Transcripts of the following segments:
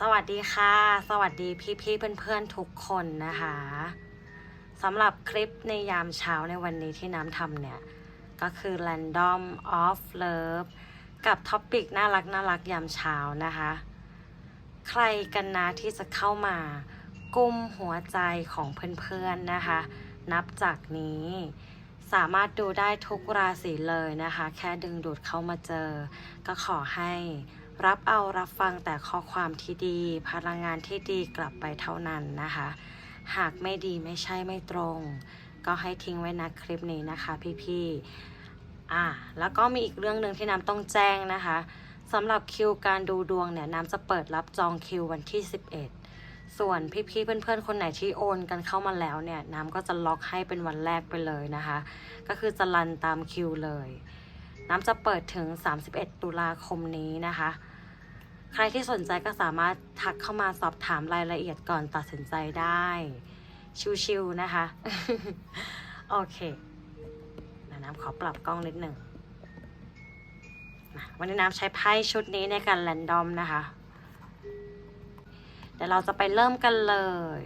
สวัสดีค่ะ สวัสดีพี่ๆเพื่อนๆทุกคนนะคะสำหรับคลิปในยามเช้าในวันนี้ที่น้ำทำเนี่ย ก็คือ Random of Love กับท็อปิกน่ารักน่ารักยามเช้านะคะ ใครกันนะที่จะเข้ามากุมหัวใจของเพื่อนๆนะคะ นับจากนี้สามารถดูได้ทุกราศีเลยนะคะ แค่ดึงดูดเข้ามาเจอ ก็ขอให้ รับเอารับฟังแต่ข้อความที่ดี พลังงานที่ดีกลับไปเท่านั้นนะคะ หากไม่ดีไม่ใช่ไม่ตรง ก็ให้ทิ้งไว้นะคลิปนี้นะคะ พี่ๆอะแล้วก็มีอีกเรื่องหนึ่งที่น้ำต้องแจ้งนะคะสำหรับคิวการดูดวงเนี่ยน้ำจะเปิดรับจองคิววันที่ 11 ส่วนพี่ๆเพื่อนๆ คนไหนที่โอนกันเข้ามาแล้วเนี่ยน้ำก็จะล็อกให้เป็นวันแรกไปเลยนะคะ ก็คือจะรันตามคิวเลย น้ำจะเปิดถึง 31 ตุลาคมนี้นะคะ ใครที่สนใจก็สามารถทักเข้ามาสอบถามรายละเอียดก่อนตัดสินใจได้ ชิวๆนะคะ โอเคน้ำขอปรับกล้องนิดหนึ่งวันนี้น้ำใช้ไพ่ชุดนี้ในการแรนดอมนะคะ เดี๋ยวเราจะไปเริ่มกันเลย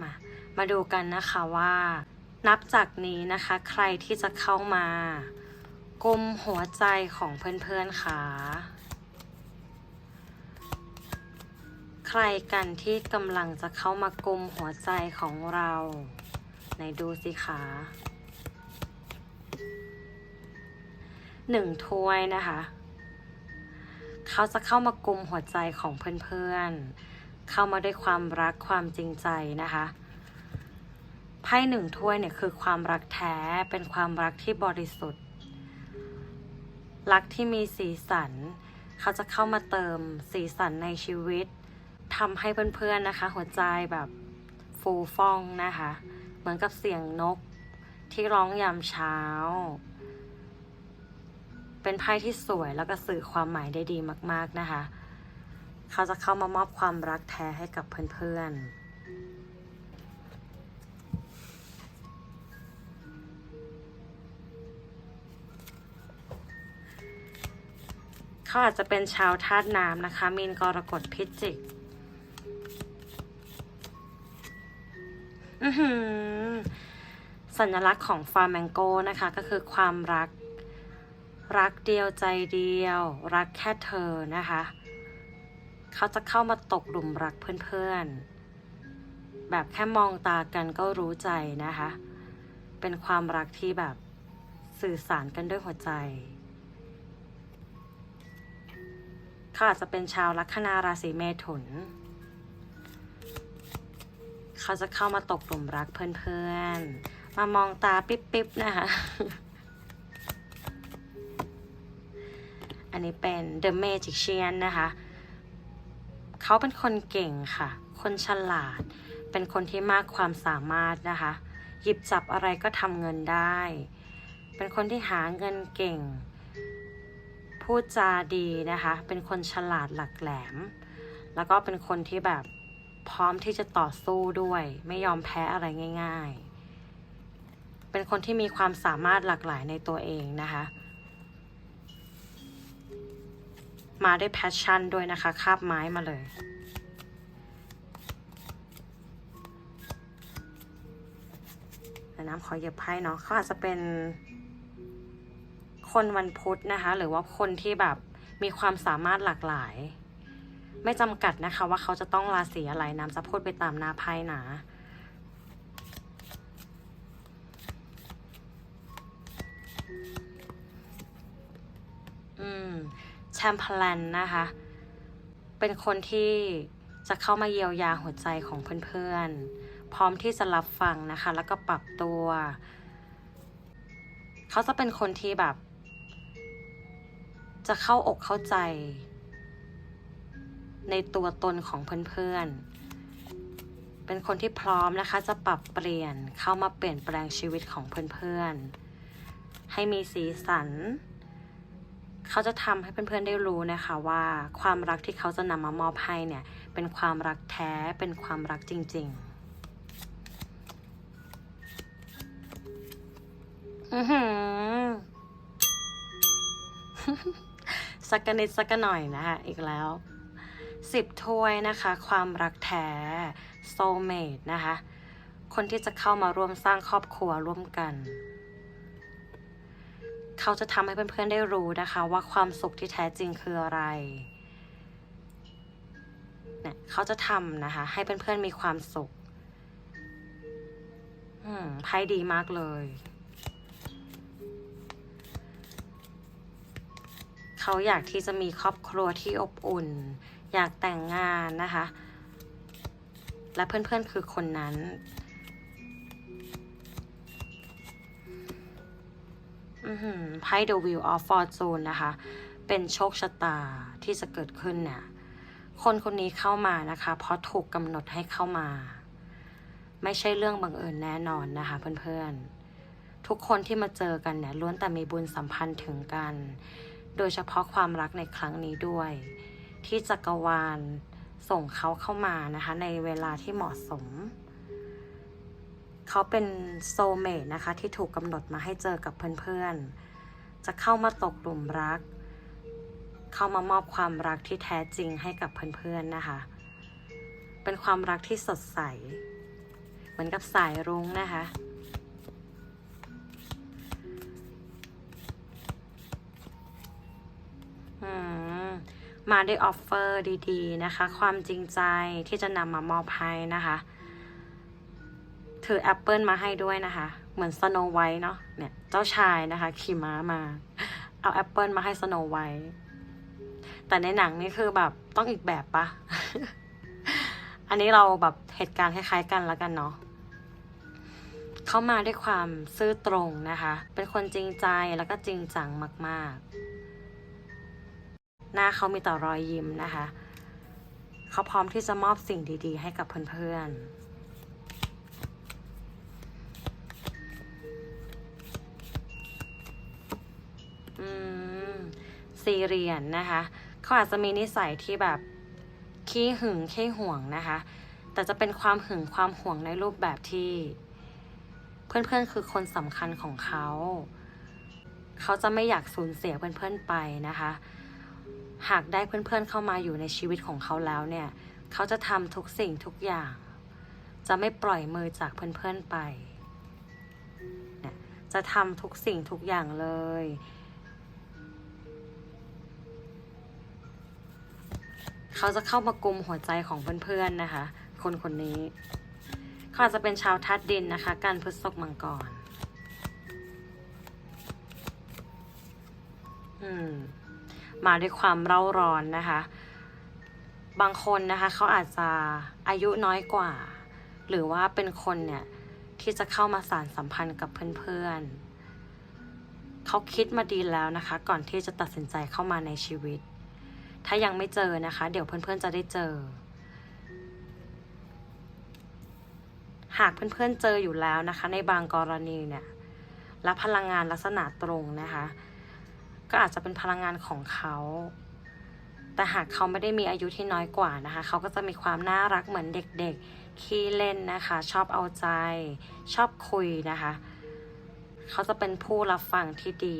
มา มาดูกันนะคะว่า นับจากนี้นะคะใครที่จะเข้ามากุมหัวใจของเพื่อนๆค่ะ ใครกันที่กำลังจะเข้ามากุมหัวใจของเราไหนดูสิคะหนึ่งถ้วยนะคะ เขาจะเข้ามากุมหัวใจของเพื่อนๆ เข้ามาด้วยความรักความจริงใจนะคะ ไพ่หนึ่งถ้วยเนี่ยคือความรักแท้เป็นความรักที่บริสุทธิ์ รักที่มีสีสัน เขาจะเข้ามาเติมสีสันในชีวิตทำให้เพื่อนๆนะคะ หัวใจแบบฟูฟ่องนะคะ เหมือนกับเสียงนกที่ร้องยามเช้า เป็นไพ่ที่สวยแล้วก็สื่อความหมายได้ดีมาก ๆนะคะ เขาจะเข้ามามอบความรักแท้ให้กับเพื่อนๆ เขาอาจจะเป็นชาวธาตุน้ำนะคะมีนกรกฎพิจิกสัญลักษณ์ของฟาร์แมงโกนะคะ ก็คือความรัก รักเดียวใจเดียว รักแค่เธอนะคะ เขาจะเข้ามาตกหลุมรักเพื่อนๆ แบบแค่มองตากันก็รู้ใจนะคะ เป็นความรักที่แบบสื่อสารกันด้วยหัวใจ เขาอาจจะเป็นชาวลัคนาราศีเมถุน เขาจะเข้ามาตกหลุมรักเพื่อนๆ มามองตาปิ๊บๆ นะคะ อันนี้เป็น The Magician นะคะ เขาเป็นคนเก่งค่ะ คนฉลาด เป็นคนที่มากความสามารถนะคะ หยิบจับอะไรก็ทำเงินได้ เป็นคนที่หาเงินเก่ง พูดจาดีนะคะ เป็นคนฉลาดหลักแหลม แล้วก็เป็นคนที่แบบพร้อมที่จะต่อสู้ด้วย ไม่ยอมแพ้อะไรง่าย ๆ เป็นคนที่มีความสามารถหลากหลายในตัวเองนะคะ มาด้วยแพชชั่นด้วยนะคะ คาบไม้มาเลยแต่น้ำขอเหยียบไพ่เนาะเขาอาจจะเป็น คนวันพุธนะคะ หรือว่าคนที่แบบมีความสามารถหลากหลาย ไม่จำกัดนะคะ ว่าเขาจะต้องราศีอะไรน้ำจะพูดไปตามหน้าไพ่นะอืมแชมเปญนะคะ เป็นคนที่จะเข้ามาเยียวยาหัวใจของเพื่อนๆ พร้อมที่จะรับฟังนะคะ แล้วก็ปรับตัว เขาจะเป็นคนที่แบบ จะเข้าอกเข้าใจ ในตัวตนของเพื่อนๆ เป็นคนที่พร้อมนะคะจะปรับเปลี่ยนเข้ามาเปลี่ยนแปลงชีวิตของเพื่อนๆ ให้มีสีสัน เขาจะทำให้เพื่อนๆได้รู้นะคะว่า ความรักที่เขาจะนำมามอบให้เนี่ย เป็นความรักแท้ เป็นความรักจริงๆอือหือ สักกนิดสักหน่อยนะคะอีกแล้วสิบถ้วยนะคะ ความรักแท้ soulmate นะคะ คนที่จะเข้ามาร่วมสร้างครอบครัวร่วมกัน เขาจะทำให้เพื่อนๆได้รู้นะคะ ว่าความสุขที่แท้จริงคืออะไรเนี่ยเขาจะทำนะคะ ให้เพื่อนๆมีความสุข อืมไพ่ดีมากเลย เขาอยากที่จะมีครอบครัวที่อบอุ่น อยากแต่งงานนะคะ และเพื่อนๆคือคนนั้น ไพ่ The Wheel of Fortune นะคะ เป็นโชคชะตาที่จะเกิดขึ้นเนี่ยคนคนนี้เข้ามานะคะ เพราะถูกกำหนดให้เข้ามา ไม่ใช่เรื่องบังเอิญแน่นอนนะคะเพื่อนๆ ทุกคนที่มาเจอกันเนี่ยล้วนแต่มีบุญสัมพันธ์ถึงกัน โดยเฉพาะความรักในครั้งนี้ด้วย ที่จักรวาลส่งเขาเข้ามานะคะ ในเวลาที่เหมาะสม เขาเป็นโซเมตนะคะ ที่ถูกกำหนดมาให้เจอกับเพื่อนๆ จะเข้ามาตกหลุมรัก เข้ามามอบความรักที่แท้จริงให้กับเพื่อนๆนะคะ เป็นความรักที่สดใส เหมือนกับสายรุ้งนะคะ มาด้วยออฟเฟอร์ดีๆนะคะ ความจริงใจที่จะนำมามอบให้นะคะ ถือแอปเปิลมาให้ด้วยนะคะ เหมือนสโนไวท์เนาะเนี่ยเจ้าชายนะคะ ขี่ม้ามา เอาแอปเปิลมาให้สโนไวท์แต่ในหนังนี่คือแบบต้องอีกแบบปะอันนี้เราแบบเหตุการณ์คล้ายๆกันแล้วกันเนาะเขามาด้วยความซื่อตรงนะคะ เป็นคนจริงใจแล้วก็จริงจังมาก ๆ หน้าเขามีต่อรอยยิ้มนะคะ เขาพร้อมที่จะมอบสิ่งดี ๆ ให้กับเพื่อนๆอืมสี่เรียญนะคะเขาอาจจะมีนิสัยที่แบบขี้หึงขี้ห่วงนะคะ แต่จะเป็นความหึงความห่วงในรูปแบบที่ เพื่อนๆคือคนสำคัญของเขา เขาจะไม่อยากสูญเสียเพื่อนๆไปนะคะ หากได้เพื่อนๆเข้ามาอยู่ในชีวิตของเขาแล้วเนี่ย เขาจะทำทุกสิ่งทุกอย่าง จะไม่ปล่อยมือจากเพื่อนๆไป จะทำทุกสิ่งทุกอย่างเลย เขาจะเข้ามากลุมหัวใจของเพื่อนๆนะคะ คนคนนี้ เขาอาจจะเป็นชาวทัดดินนะคะ การพฤษภมังกร อืม มาด้วยความเร่าร้อนนะคะ บางคนนะคะเขาอาจจะอายุน้อยกว่า หรือว่าเป็นคนเนี่ยที่จะเข้ามาสารสัมพันธ์กับเพื่อนๆเขาคิดมาดีแล้วนะคะ ก่อนที่จะตัดสินใจเข้ามาในชีวิต ถ้ายังไม่เจอนะคะ เดี๋ยวเพื่อนๆจะได้เจอ หากเพื่อนๆเจออยู่แล้วนะคะ ในบางกรณีเนี่ยและพลังงานลักษณะตรงนะคะ ก็อาจจะเป็นพลังงานของเขา แต่หากเขาไม่ได้มีอายุที่น้อยกว่านะคะ เขาก็จะมีความน่ารักเหมือนเด็กๆ ขี้เล่นนะคะ ชอบเอาใจ ชอบคุยนะคะ เขาจะเป็นผู้รับฟังที่ดี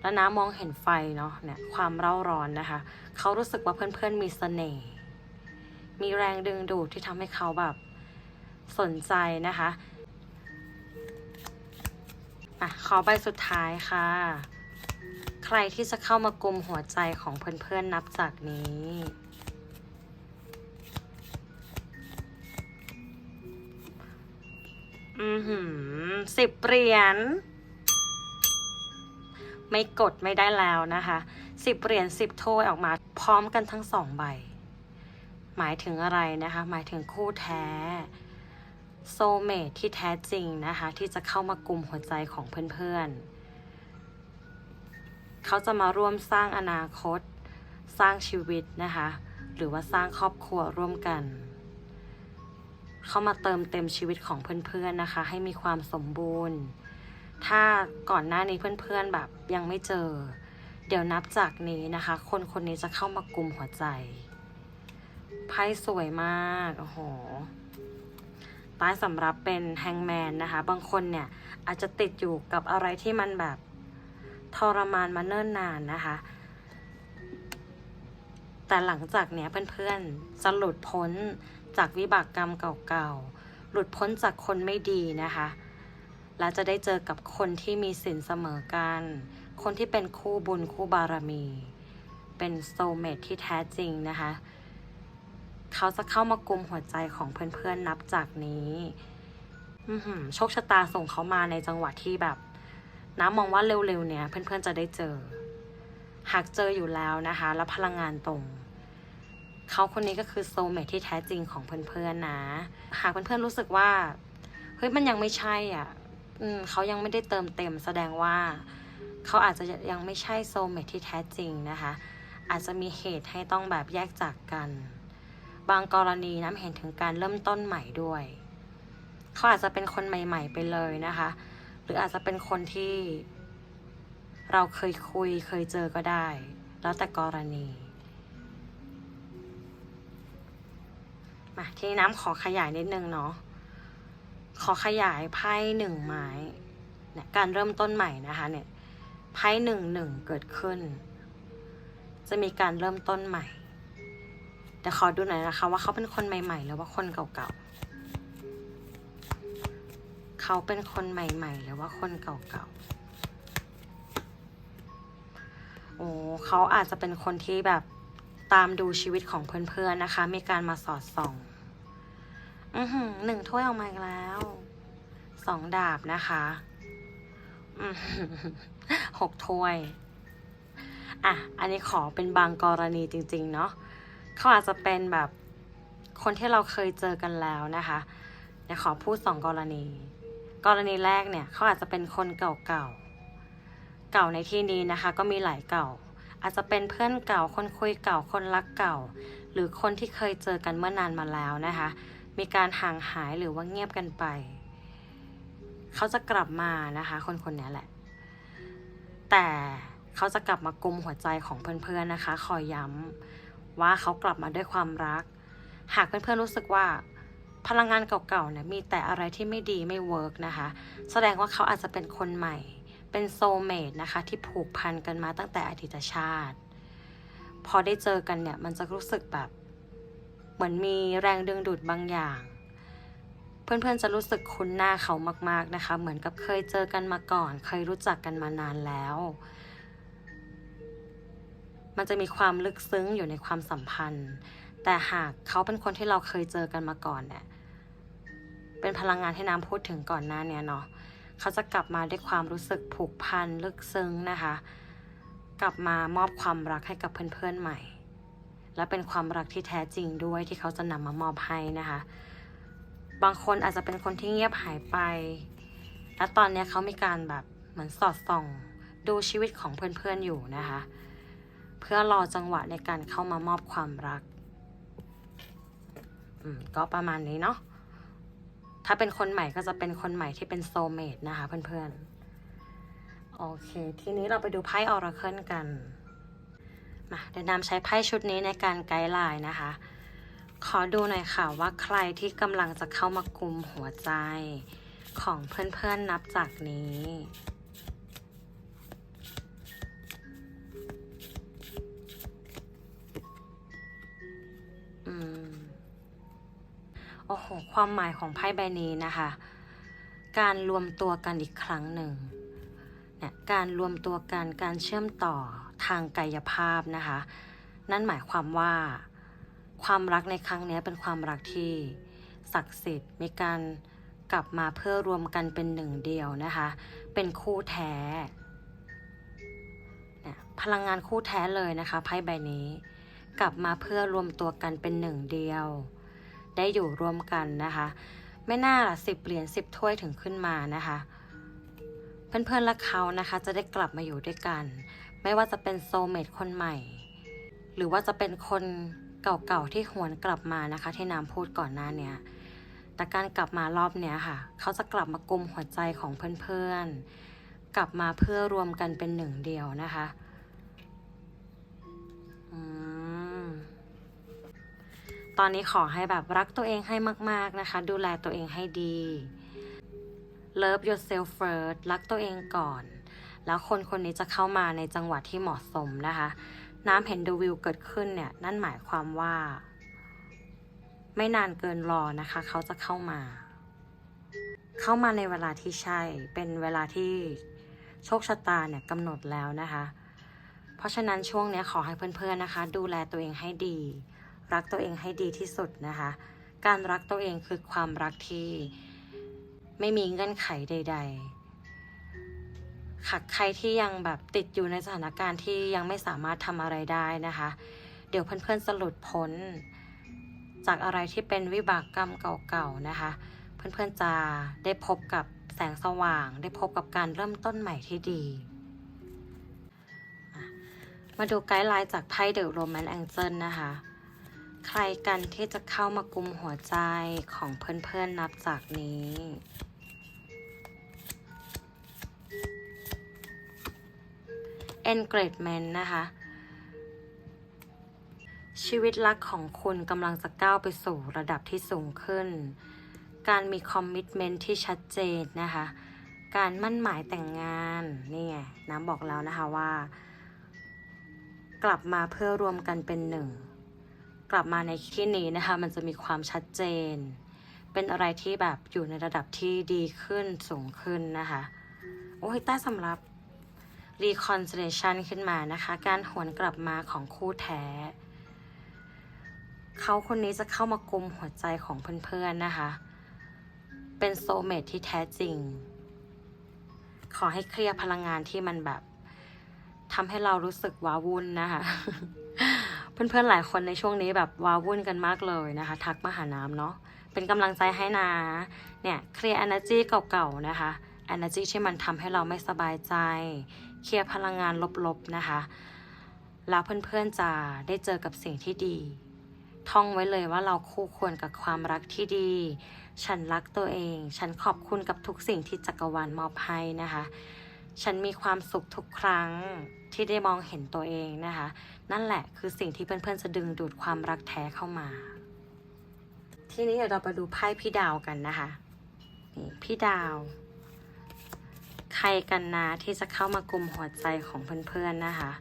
แล้วน้ามองเห็นไฟเนาะเนี่ยความเร่าร้อนนะคะ เขารู้สึกว่าเพื่อนๆมีเสน่ห์มีแรงดึงดูดที่ทำให้เขาแบบสนใจนะคะ อะขอใบสุดท้ายค่ะ ใครที่จะเข้ามากลุมหัวใจของเพื่อนๆนับจากนี้อือหือสิบเหรียญไม่กดไม่ได้แล้วนะคะสิบเหรียญสิบถ้วยออกมาพร้อมกันทั้งสองใบ หมายถึงอะไรนะคะ หมายถึงคู่แท้ โซเมทที่แท้จริงนะคะ ที่จะเข้ามากลุ่มหัวใจของเพื่อนๆ เขาจะมาร่วมสร้างอนาคต สร้างชีวิตนะคะ หรือว่าสร้างครอบครัวร่วมกัน เขามาเติมเต็มชีวิตของเพื่อนๆนะคะ ให้มีความสมบูรณ์ ถ้าก่อนหน้านี้เพื่อนๆแบบยังไม่เจอ เดี๋ยวนับจากนี้นะคะ คนคนนี้จะเข้ามากลุ่มหัวใจไพ่สวยมากโอ้โห ใต้สำรับเป็นแฮงแมนนะคะ บางคนเนี่ยอาจจะติดอยู่กับอะไรที่มันแบบทรมานมาเนิ่นนานนะคะ แต่หลังจากเนี้ยเพื่อนๆจะหลุดพ้นจากวิบากกรรมเก่าๆ หลุดพ้นจากคนไม่ดีนะคะ และจะได้เจอกับคนที่มีสินเสมอกัน คนที่เป็นคู่บุญคู่บารมี เป็นโซเมทที่แท้จริงนะคะ เขาจะเข้ามากุมหัวใจของเพื่อนๆนับจากนี้โชคชะตาส่งเขามาในจังหวะที่แบบ น้ำมองว่าเร็วๆ เนี่ย เพื่อนๆจะได้เจอ หากเจออยู่แล้วนะคะ แล้วพลังงานตรง เขาคนนี้ก็คือโซเมทที่แท้จริงของเพื่อนๆนะ หากเพื่อนๆรู้สึกว่า เฮ้ยมันยังไม่ใช่อะ อืมเขายังไม่ได้เติมเต็ม แสดงว่าเขาอาจจะยังไม่ใช่โซเมทที่แท้จริงนะคะ อาจจะมีเหตุให้ต้องแบบแยกจากกัน บางกรณีน้ำเห็นถึงการเริ่มต้นใหม่ด้วย เขาอาจจะเป็นคนใหม่ ๆ ไปเลยนะคะ หรืออาจจะเป็นคนที่เราเคยคุยเคยเจอก็ได้ แล้วแต่กรณีมาทีนี้น้ำขอขยายนิดนึงเนาะ ขอขยายไพ่หนึ่งไม้เนี่ยการเริ่มต้นใหม่นะคะเนี่ยไพ่หนึ่งหนึ่งเกิดขึ้น จะมีการเริ่มต้นใหม่ แต่ขอดูหน่อยนะคะ ว่าเขาเป็นคนใหม่ ๆ หรือว่าคนเก่าๆ เขาเป็นคนใหม่ ๆ หรือว่าคนเก่าๆ โอ้เขาอาจจะเป็นคนที่แบบตามดูชีวิตของเพื่อนๆนะคะ มีการมาสอดส่อง อือหือหนึ่งถ้วยออกมาอีกแล้วสองดาบนะคะหกถ้วย อะ อันนี้ขอเป็นบางกรณีจริง ๆ เนาะ เขาอาจจะเป็นแบบคนที่เราเคยเจอกันแล้วนะคะเดี๋ยวขอพูดสองกรณี กรณีแรกเนี่ยเขาอาจจะเป็นคนเก่าๆ เก่าในที่นี้นะคะ ก็มีหลายเก่า อาจจะเป็นเพื่อนเก่า คนคุยเก่า คนรักเก่า หรือคนที่เคยเจอกันเมื่อนานมาแล้วนะคะ มีการห่างหายหรือว่าเงียบกันไป เขาจะกลับมานะคะ คนคนนี้แหละ แต่เขาจะกลับมากุมหัวใจของเพื่อนๆนะคะ ขอย้ำ ว่าเขากลับมาด้วยความรัก หากเพื่อนๆรู้สึกว่าพลังงานเก่าๆเนี่ยมีแต่อะไรที่ไม่ดีไม่เวิร์กนะคะ แสดงว่าเขาอาจจะเป็นคนใหม่ เป็นโซเมตนะคะ ที่ผูกพันกันมาตั้งแต่อดีตชาติ พอได้เจอกันเนี่ยมันจะรู้สึกแบบ เหมือนมีแรงดึงดูดบางอย่าง เพื่อนๆจะรู้สึกคุ้นหน้าเขามากๆนะคะ เหมือนกับเคยเจอกันมาก่อน เคยรู้จักกันมานานแล้ว มันจะมีความลึกซึ้งอยู่ในความสัมพันธ์ แต่หากเขาเป็นคนที่เราเคยเจอกันมาก่อนเนี่ยเป็นพลังงานที่น้ำพูดถึงก่อนหน้าเนี้ยเนาะเขาจะกลับมาด้วยความรู้สึกผูกพันลึกซึ้งนะคะ กลับมามอบความรักให้กับเพื่อนๆใหม่ และเป็นความรักที่แท้จริงด้วยที่เขาจะนำมามอบให้นะคะ บางคนอาจจะเป็นคนที่เงียบหายไป และตอนนี้เขามีการแบบเหมือนสอดส่อง ดูชีวิตของเพื่อนๆอยู่นะคะ เพื่อรอจังหวะในการเข้ามามอบความรักอืมก็ประมาณนี้เนาะ ถ้าเป็นคนใหม่ก็จะเป็นคนใหม่ที่เป็นโซเมตนะคะเพื่อนๆ โอเค ทีนี้เราไปดูไพ่ออราเคิลกัน มาเดี๋ยวนำใช้ไพ่ชุดนี้ในการไกด์ไลน์นะคะ ขอดูหน่อยค่ะว่าใครที่กำลังจะเข้ามากุมหัวใจของเพื่อนๆนับจากนี้ อ้โห ความหมายของไพ่ใบนี้นะคะ การรวมตัวกันอีกครั้งหนึ่งเนี่ยการรวมตัวกันการเชื่อมต่อทางกายภาพนะคะ นั่นหมายความว่า ความรักในครั้งนี้เป็นความรักที่ศักดิ์สิทธิ์มีการกลับมาเพื่อรวมกันเป็นหนึ่งเดียวนะคะ เป็นคู่แท้เนี่ยพลังงานคู่แท้เลยนะคะไพ่ใบนี้ กลับมาเพื่อรวมตัวกันเป็นหนึ่งเดียว ได้อยู่ร่วมกันนะคะ ไม่น่าละสิบเหรียญสิบถ้วยถึงขึ้นมานะคะ เพื่อนๆและเขานะคะจะได้กลับมาอยู่ด้วยกัน ไม่ว่าจะเป็นโซเมตคนใหม่ หรือว่าจะเป็นคนเก่าๆที่หวนกลับมานะคะ ที่น้ำพูดก่อนหน้าเนี้ยแต่การกลับมารอบเนี้ยค่ะ เขาจะกลับมากุมหัวใจของเพื่อนๆ กลับมาเพื่อรวมกันเป็นหนึ่งเดียวนะคะ ตอนนี้ขอให้แบบรักตัวเองให้มาก ๆนะคะ ดูแลตัวเองให้ดี Love yourself first รักตัวเองก่อน แล้วคนคนนี้จะเข้ามาในจังหวะที่เหมาะสมนะคะ น้ำเห็นดอะวิวเกิดขึ้นเนี่ย นั่นหมายความว่า ไม่นานเกินรอนะคะ เขาจะเข้ามา เข้ามาในเวลาที่ใช่ เป็นเวลาที่โชคชะตาเนี่ยกำหนดแล้วนะคะ เพราะฉะนั้นช่วงนี้ขอให้เพื่อนๆนะคะ ดูแลตัวเองให้ดี รักตัวเองให้ดีที่สุดนะคะ การรักตัวเองคือความรักที่ไม่มีเงื่อนไขใด ๆค่ะใครที่ยังแบบติดอยู่ในสถานการณ์ที่ยังไม่สามารถทำอะไรได้นะคะ เดี๋ยวเพื่อนๆสหลุดพ้น จากอะไรที่เป็นวิบากกรรมเก่าๆนะคะ เพื่อนๆจะได้พบกับแสงสว่าง ได้พบกับการเริ่มต้นใหม่ที่ดีมาดูไกด์ไลน์จากไพ่เดอะโรแมนแองเจิลนะคะ ใครกันที่จะเข้ามากุมหัวใจของเพื่อนๆนับจากนี้ engagement นะคะ ชีวิตรักของคุณกำลังจะก้าวไปสู่ระดับที่สูงขึ้น การมีคอมมิชเมนที่ชัดเจนนะคะ การมั่นหมายแต่งงานนี่ไงน้ำบอกแล้วนะคะว่า กลับมาเพื่อรวมกันเป็นหนึ่ง กลับมาในที่นี้นะคะ มันจะมีความชัดเจน เป็นอะไรที่แบบอยู่ในระดับที่ดีขึ้นสูงขึ้นนะคะ โอ้ยใต้สำหรับ reconciliation ขึ้นมานะคะ การหวนกลับมาของคู่แท้ เขาคนนี้จะเข้ามากุมหัวใจของเพื่อนๆนะคะ เป็นโซเมทที่แท้จริง ขอให้เคลียร์พลังงานที่มันแบบทำให้เรารู้สึกว้าวุ่นนะคะ เพื่อนๆหลายคนในช่วงนี้แบบว้าวุ่นกันมากเลยนะคะ ทักมาหาน้ำเนาะเป็นกำลังใจให้นะเนี่ยเคลียร์ energy เก่าๆนะคะ energy ที่มันทำให้เราไม่สบายใจ เคลียร์พลังงานลบๆนะคะแล้วเพื่อนๆจะได้เจอกับสิ่งที่ดี ท่องไว้เลยว่าเราคู่ควรกับความรักที่ดี ฉันรักตัวเอง ฉันขอบคุณกับทุกสิ่งที่จักรวาลมอบให้นะคะ ฉันมีความสุขทุกครั้งที่ได้มองเห็นตัวเองนะคะ นั่นแหละคือสิ่งที่เพื่อนๆจะดึงดูดความรักแท้เข้ามา ทีนี้เดี๋ยวเราไปดูไพ่พี่ดาวกันนะคะนี่พี่ดาว ใครกันนะที่จะเข้ามากลุ่มหัวใจของเพื่อนๆนะคะ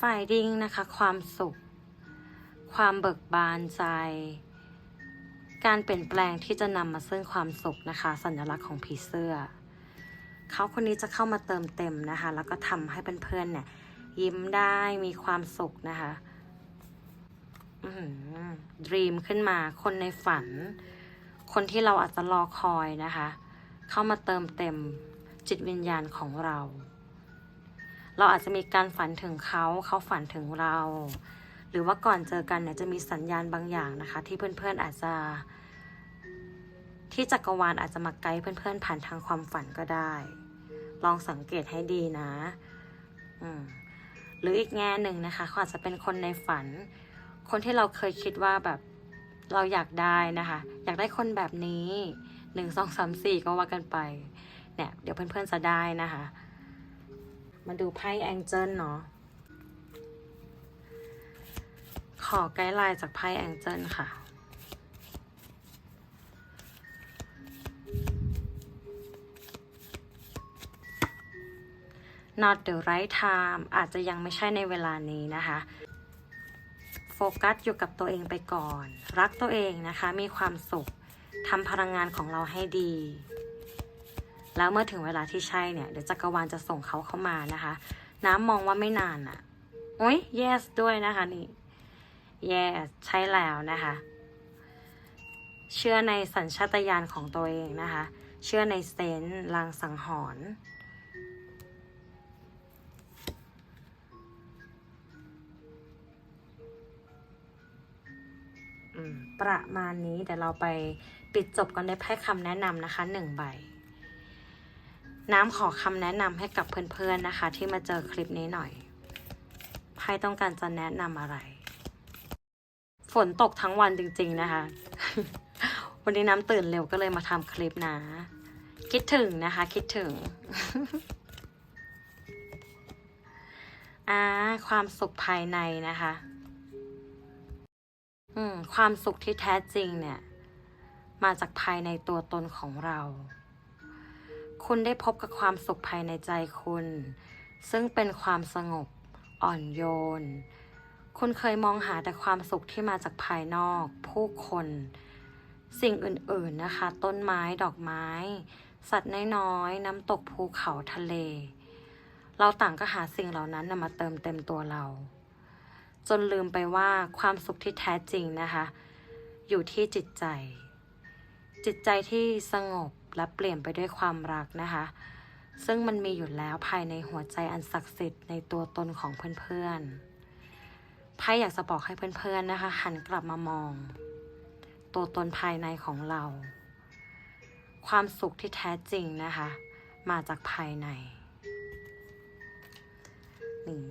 ฝ่ายดิ้งนะคะ ความสุข ความเบิกบานใจ การเปลี่ยนแปลงที่จะนำมาซึ่งความสุขนะคะ สัญลักษณ์ของผีเสื้อ เขาคนนี้จะเข้ามาเติมเต็มนะคะ แล้วก็ทำให้เพื่อนๆเนี่ย ยิ้มได้มีความสุขนะคะดรีมขึ้นมา คนในฝัน คนที่เราอาจจะรอคอยนะคะ เข้ามาเติมเต็มจิตวิญญาณของเรา เราอาจจะมีการฝันถึงเขา เขาฝันถึงเรา หรือว่าก่อนเจอกันเนี่ยจะมีสัญญาณบางอย่างนะคะ ที่เพื่อนๆอาจจะ ที่จักรวาลอาจจะมาไกด์เพื่อนๆผ่านทางความฝันก็ได้ ลองสังเกตให้ดีนะ อืมหรืออีกแง่หนึ่งนะคะเขาอาจจะเป็นคนในฝัน คนที่เราเคยคิดว่าแบบเราอยากได้นะคะ อยากได้คนแบบนี้หนึ่งสองสามสี่ก็ว่ากันไป เนี่ย เดี๋ยวเพื่อนๆจะได้นะคะ มาดูไพ่แองเจิลเนาะ ขอไกด์ไลน์จากไพ่แองเจิลค่ะ not the right time อาจจะยังไม่ใช่ในเวลานี้นะคะ โฟกัสอยู่กับตัวเองไปก่อน รักตัวเองนะคะ มีความสุขทำพลังงานของเราให้ดี แล้วเมื่อถึงเวลาที่ใช่เนี่ย เดี๋ยวจักรวาลจะส่งเขาเข้ามานะคะ น้ำมองว่าไม่นานอะ่ะ โอ้ย yes ด้วยนะคะนี่ yes ใช่แล้วนะคะ เชื่อในสัญชาตญาณของตัวเองนะคะ เชื่อในเซนส์ลางสังหรณ์อืมประมาณนี้เดี๋ยวเราไปปิดจบกันได้วยไพ่คำแนะนำนะคะหนึ่งใบ น้ำขอคำแนะนำให้กับเพื่อนๆนะคะ ที่มาเจอคลิปนี้หน่อยไพ่ต้องการจะแนะนำอะไร ฝนตกทั้งวันจริงๆนะคะ วันนี้น้ำตื่นเร็วก็เลยมาทำคลิปนะ คิดถึงนะคะ คิดถึงอ่าความสุขภายในนะคะ อืม ความสุขที่แท้จริงเนี่ย มาจากภายในตัวตนของเรา คุณได้พบกับความสุขภายในใจคุณ ซึ่งเป็นความสงบอ่อนโยน คุณเคยมองหาแต่ความสุขที่มาจากภายนอก ผู้คน สิ่งอื่นๆนะคะ ต้นไม้ดอกไม้ สัตว์น้อยๆน้ำตกภูเขาทะเล เราต่างก็หาสิ่งเหล่านั้นนมาเติมเต็มตัวเรา จนลืมไปว่าความสุขที่แท้จริงนะคะ อยู่ที่จิตใจ จิตใจที่สงบและเปลี่ยนไปด้วยความรักนะคะ ซึ่งมันมีอยู่แล้วภายในหัวใจอันศักดิ์สิทธิ์ในตัวตนของเพื่อนๆ ไพ่อยากจะบอกให้เพื่อนๆนะคะ หันกลับมามอง ตัวตนภายในของเรา ความสุขที่แท้จริงนะคะ มาจากภายในนี่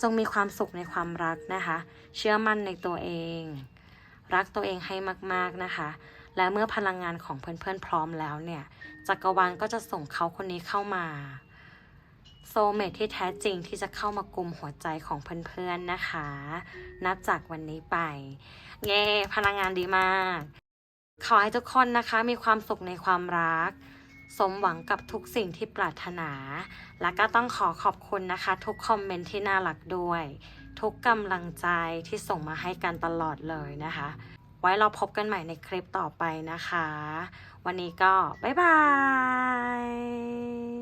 จงมีความสุขในความรักนะคะ เชื่อมั่นในตัวเอง รักตัวเองให้มากๆนะคะ และเมื่อพลังงานของเพื่อนๆพร้อมแล้วเนี่ยจักรวาลก็จะส่งเขาคนนี้เข้ามา โซเมทที่แท้จริงที่จะเข้ามากลุ่มหัวใจของเพื่อนๆนะคะ นับจากวันนี้ไป เย้พลังงานดีมาก ขอให้ทุกคนนะคะมีความสุขในความรัก สมหวังกับทุกสิ่งที่ปรารถนา และก็ต้องขอขอบคุณนะคะ ทุกคอมเมนต์ที่น่ารักด้วย ทุกกำลังใจที่ส่งมาให้กันตลอดเลยนะคะ ไว้เราพบกันใหม่ในคลิปต่อไปนะคะ วันนี้ก็บ๊ายบาย